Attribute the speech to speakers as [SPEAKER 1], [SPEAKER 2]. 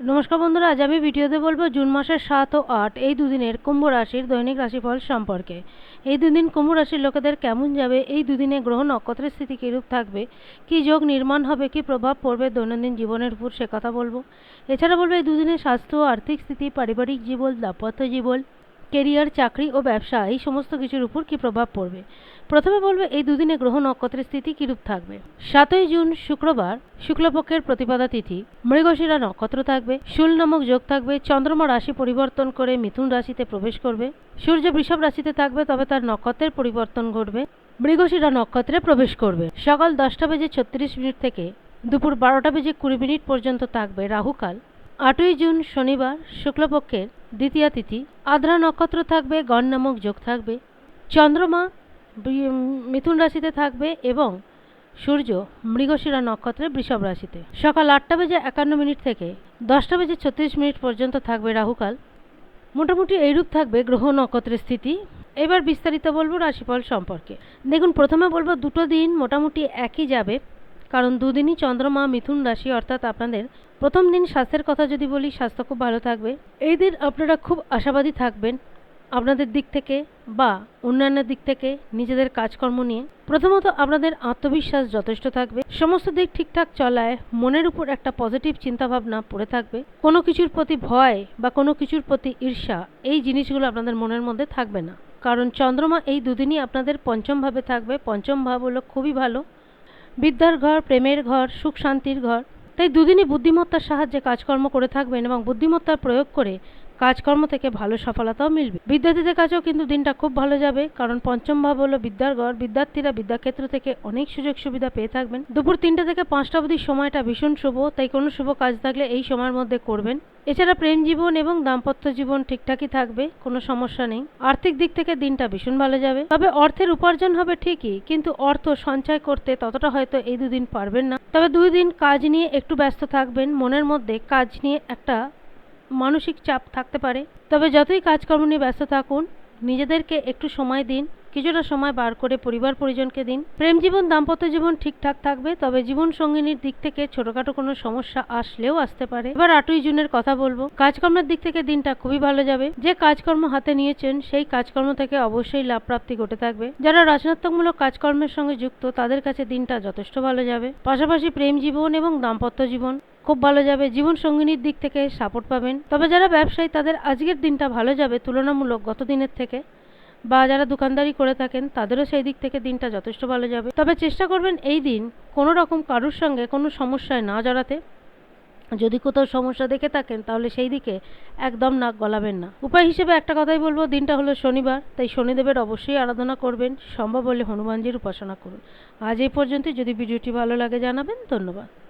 [SPEAKER 1] নমস্কার বন্ধুরা, আজ আমি ভিডিওতে বলব জুন মাসের সাত ও আট, এই দুদিনের কুম্ভ রাশির দৈনিক রাশিফল সম্পর্কে। এই দুদিন কুম্ভ রাশির লোকেদের কেমন যাবে, এই দুদিনে গ্রহ নক্ষত্রের স্থিতি কীরূপ থাকবে, কি যোগ নির্মাণ হবে, কি প্রভাব পড়বে দৈনন্দিন জীবনের উপর সে কথা বলব। এছাড়া বলব এই দুদিনে স্বাস্থ্য, আর্থিক স্থিতি, পারিবারিক জীবন, দাম্পত্য জীবন কেরিয়ার, চাকরি ও ব্যবসা, এই সমস্ত কিছুর উপর কী প্রভাব পড়বে? প্রথমে বলবে, এই দুদিনে গ্রহ নক্ষত্রের স্থিতি কিরূপ থাকবে? সাতই জুন, শুক্রবার, শুক্লপক্ষের প্রতিপদা তিথি। মৃগশিরা নক্ষত্র থাকবে, শুল নামক যোগ থাকবে, চন্দ্রমা রাশি পরিবর্তন করে মিথুন রাশিতে প্রবেশ করবে, সূর্য বৃষভ রাশিতে থাকবে, তবে তার নক্ষত্রের পরিবর্তন ঘটবে, মৃগশিরা নক্ষত্রে প্রবেশ করবে। সকাল দশটা বেজে ছত্রিশ মিনিট থেকে দুপুর বারোটা বেজে কুড়ি মিনিট পর্যন্ত থাকবে রাহুকাল। আটই জুন শনিবার, শুক্লপক্ষের দ্বিতীয়া তিথি। আদ্রা নক্ষত্র থাকবে, গণ নামক যোগ থাকবে। চন্দ্রমা মিথুন রাশিতে থাকবে এবং সূর্য মৃগশিরা নক্ষত্রে বৃষভ রাশিতে। সকাল আটটা বেজে একান্ন মিনিট থেকে দশটা বেজে ছত্রিশ মিনিট পর্যন্ত থাকবে রাহুকাল। মোটামুটি এইরূপ থাকবে গ্রহ নক্ষত্রের স্থিতি। এবার বিস্তারিত বলব রাশিফল সম্পর্কে। দেখুন, প্রথমে বলব দুটো দিন মোটামুটি একই যাবে। কারণ দুদিনই চন্দ্রমা, মিথুন রাশি অর্থাৎ আপনাদের প্রথম দিন স্বাস্থ্যের কথা যদি বলি, স্বাস্থ্য খুব ভালো থাকবে। এই দিন আপনারা খুব আশাবাদী থাকবেন আপনাদের দিক থেকে বা অন্যান্যের দিক থেকে নিজেদের কাজকর্ম নিয়ে। প্রথমত আপনাদের আত্মবিশ্বাস যথেষ্ট থাকবে। সমস্ত দিক ঠিকঠাক চলায় মনের উপর একটা পজিটিভ চিন্তাভাবনা পড়ে থাকবে। কোনো কিছুর প্রতি ভয় বা কোনো কিছুর প্রতি ঈর্ষা এই জিনিসগুলো আপনাদের মনের মধ্যে থাকবে না। কারণ চন্দ্রমা এই দুদিনই আপনাদের পঞ্চম ভাবে থাকবে। পঞ্চম ভাব হলো খুবই ভালো। বিদ্যার ঘর, প্রেমের ঘর, সুখ শান্তির ঘর। তাই দুদিনই বুদ্ধিমত্তার সাহায্যে কাজকর্ম করে থাকবেন এবং বুদ্ধিমত্তার প্রয়োগ করে কাজকর্ম থেকে ভালো সফলতাও মিলবে। বিদ্যার্থীদের কাছেও কিন্তু দিনটা খুব ভালো যাবে, কারণ পঞ্চম ভাব হলো বিদ্যার ঘর বিদ্যার্থীরা বিদ্যাক্ষেত্র থেকে অনেক সুযোগ সুবিধা পেয়ে থাকবেন। দুপুর তিনটে থেকে পাঁচটা অবধি সময়টা ভীষণ শুভ, তাই কোনো শুভ কাজ থাকলে এই সময়ের মধ্যে করবেন। এছাড়া প্রেম জীবন এবং দাম্পত্য জীবন ঠিকঠাকই থাকবে, কোনো সমস্যা নেই। আর্থিক দিক থেকে দিনটা ভীষণ ভালো যাবে। তবে অর্থের উপার্জন হবে ঠিকই, কিন্তু অর্থ সঞ্চয় করতে ততটা হয়তো এই দুদিন পারবেন না। তবে দুই দিন কাজ নিয়ে একটু ব্যস্ত থাকবেন, মনের মধ্যে কাজ নিয়ে একটা মানসিক চাপ থাকতে পারে। তবে যতই কাজকর্ম নিয়ে ব্যস্ত থাকুন, নিজেদেরকে একটু সময় দিন, কিছুটা সময় বার করে পরিবার পরিজনকে দিন। প্রেম জীবন, দাম্পত্য জীবন ঠিকঠাক থাকবে, তবে জীবন সঙ্গিনীর দিক থেকে ছোটখাটো কোনো সমস্যা আসলেও আসতে পারে। এবার আটই জুনের কথা বলব। কাজকর্মের দিক থেকে দিনটা খুবই ভালো যাবে। যে কাজকর্ম হাতে নিয়েছেন, সেই কাজকর্ম থেকে অবশ্যই লাভ প্রাপ্তি ঘটে থাকবে। যারা রচনাত্মকমূলক কাজকর্মের সঙ্গে যুক্ত, তাদের কাছে দিনটা যথেষ্ট ভালো যাবে। পাশাপাশি প্রেম জীবন এবং দাম্পত্য জীবন। খুব ভালো যাবে জীবন সঙ্গিনীর দিক থেকে সাপোর্ট পাবেন। তবে যারা ব্যবসায়ী, তাদের আজকের দিনটা ভালো যাবে তুলনামূলক গত দিনের থেকে। বা যারা দোকানদারি করে থাকেন, তাদেরও সেই দিক থেকে দিনটা যথেষ্ট ভালো যাবে। তবে চেষ্টা করবেন এই দিন কোনো রকম কারুর সঙ্গে কোনো সমস্যায় না জড়াতে। যদি কোথাও সমস্যা দেখে থাকেন, তাহলে সেই দিকে একদম নাক গলাবেন না। উপায় হিসেবে একটা কথাই বলব, দিনটা হলো শনিবার, তাই শনিদেবের অবশ্যই আরাধনা করবেন। সম্ভব হলে হনুমানজির উপাসনা করুন। আজ এই পর্যন্তই। যদি ভিডিওটি ভালো লাগে জানাবেন, ধন্যবাদ।